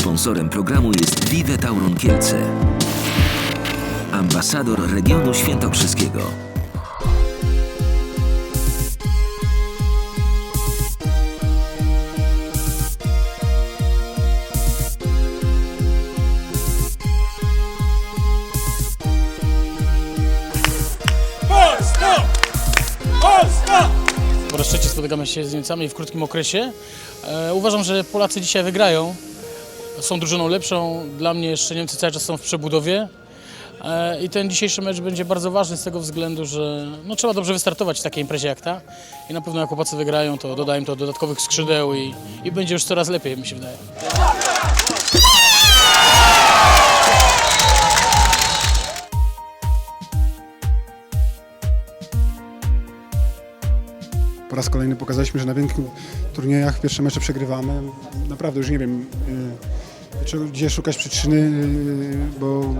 Sponsorem programu jest Vive Tauron Kielce. Ambasador regionu świętokrzyskiego. Polska! Polska! Po raz trzeci spotykamy się z Niemcami w krótkim okresie. E, uważam, że Polacy dzisiaj wygrają. Są drużyną lepszą. Dla mnie jeszcze Niemcy cały czas są w przebudowie. E, I ten dzisiejszy mecz będzie bardzo ważny z tego względu, że no, trzeba dobrze wystartować w takiej imprezie jak ta. I na pewno jak chłopacy wygrają, to doda im to dodatkowych skrzydeł i, i będzie już coraz lepiej, mi się wydaje. Po raz kolejny pokazaliśmy, że na wielkich turniejach pierwsze mecze przegrywamy. Naprawdę już nie wiem, y, czy- gdzie szukać przyczyny, y, bo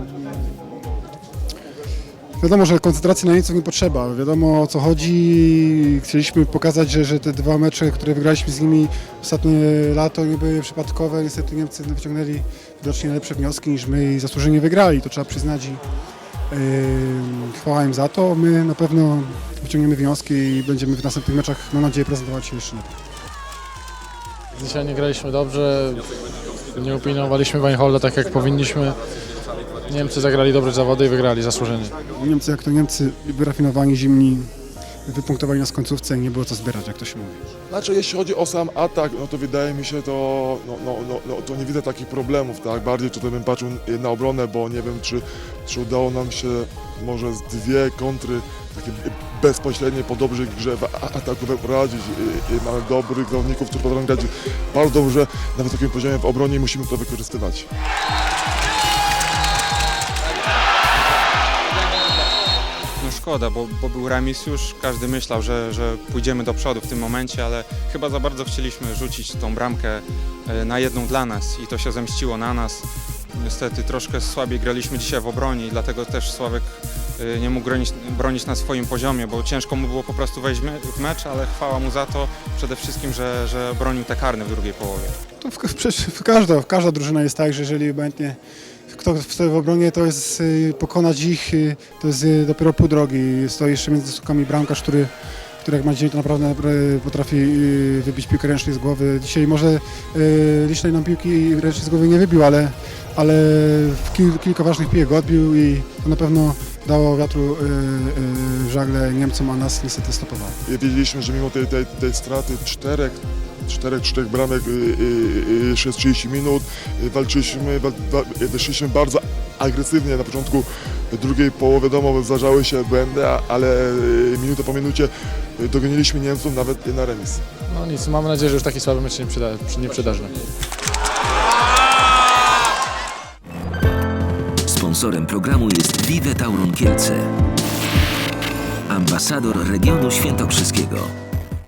wiadomo, że koncentracji na Niemców nie potrzeba. Wiadomo o co chodzi. Chcieliśmy pokazać, że, że te dwa mecze, które wygraliśmy z nimi ostatnie lato nie były przypadkowe. Niestety Niemcy wyciągnęli widocznie lepsze wnioski niż my i zasłużenie wygrali. To trzeba przyznać i Yy, Chwała im za to. My na pewno wyciągniemy wnioski i będziemy w następnych meczach, mam nadzieję, prezentować się jeszcze lepiej. Dzisiaj nie graliśmy dobrze, nie upilnowaliśmy Weinholda tak jak powinniśmy. Niemcy zagrali dobre zawody i wygrali zasłużenie. Niemcy jak to Niemcy, wyrafinowani, zimni, wypunktowali nas w końcówce i nie było co zbierać, jak to się mówi. Znaczy, jeśli chodzi o sam atak, no to wydaje mi się, to, no, no, no, no, to nie widzę takich problemów, tak? Bardziej tutaj bym patrzył na obronę, bo nie wiem, czy, czy udało nam się może z dwie kontry takie bezpośrednie po dobrej grze w ataku wyprowadzić. Mamy dobrych zawodników, którzy potrafią grać bardzo dobrze na wysokim poziomie w obronie musimy to wykorzystywać. Szkoda, bo, bo był remis już, każdy myślał, że, że pójdziemy do przodu w tym momencie, ale chyba za bardzo chcieliśmy rzucić tą bramkę e, na jedną dla nas i to się zemściło na nas. Niestety troszkę słabiej graliśmy dzisiaj w obronie i dlatego też Sławek e, nie mógł bronić, bronić na swoim poziomie, bo ciężko mu było po prostu wejść w me- w mecz, ale chwała mu za to przede wszystkim, że, że bronił te karne w drugiej połowie. To w, w, w każda, każda drużyna jest tak, że jeżeli obojętnie kto stoi w obronie, to jest y, pokonać ich, y, to jest y, dopiero pół drogi. Stoi jeszcze między stukami bramkarz, który, który jak ma dzień, to naprawdę, naprawdę potrafi wybić piłkę ręcznie z głowy. Dzisiaj może licznej nam piłki ręcznie z głowy nie wybił, ale, ale kil, kilka ważnych piłek odbił i to na pewno dało wiatru żagle Niemcom, a nas niestety stopowało. Wiedzieliśmy, że mimo tej, tej, tej straty czterech, czterech, czterech bramek, y, y, y, jeszcze 30 minut, y, walczyliśmy, wal, wa, weszliśmy bardzo agresywnie na początku drugiej połowy, wiadomo, zdarzały się błędy, ale y, minutę po minucie y, dogoniliśmy Niemców nawet na remis. No nic, mamy nadzieję, że już taki słaby mecz się nie, przyda, nie przydarzy. Sponsorem programu jest Vive Tauron Kielce. Ambasador regionu świętokrzyskiego.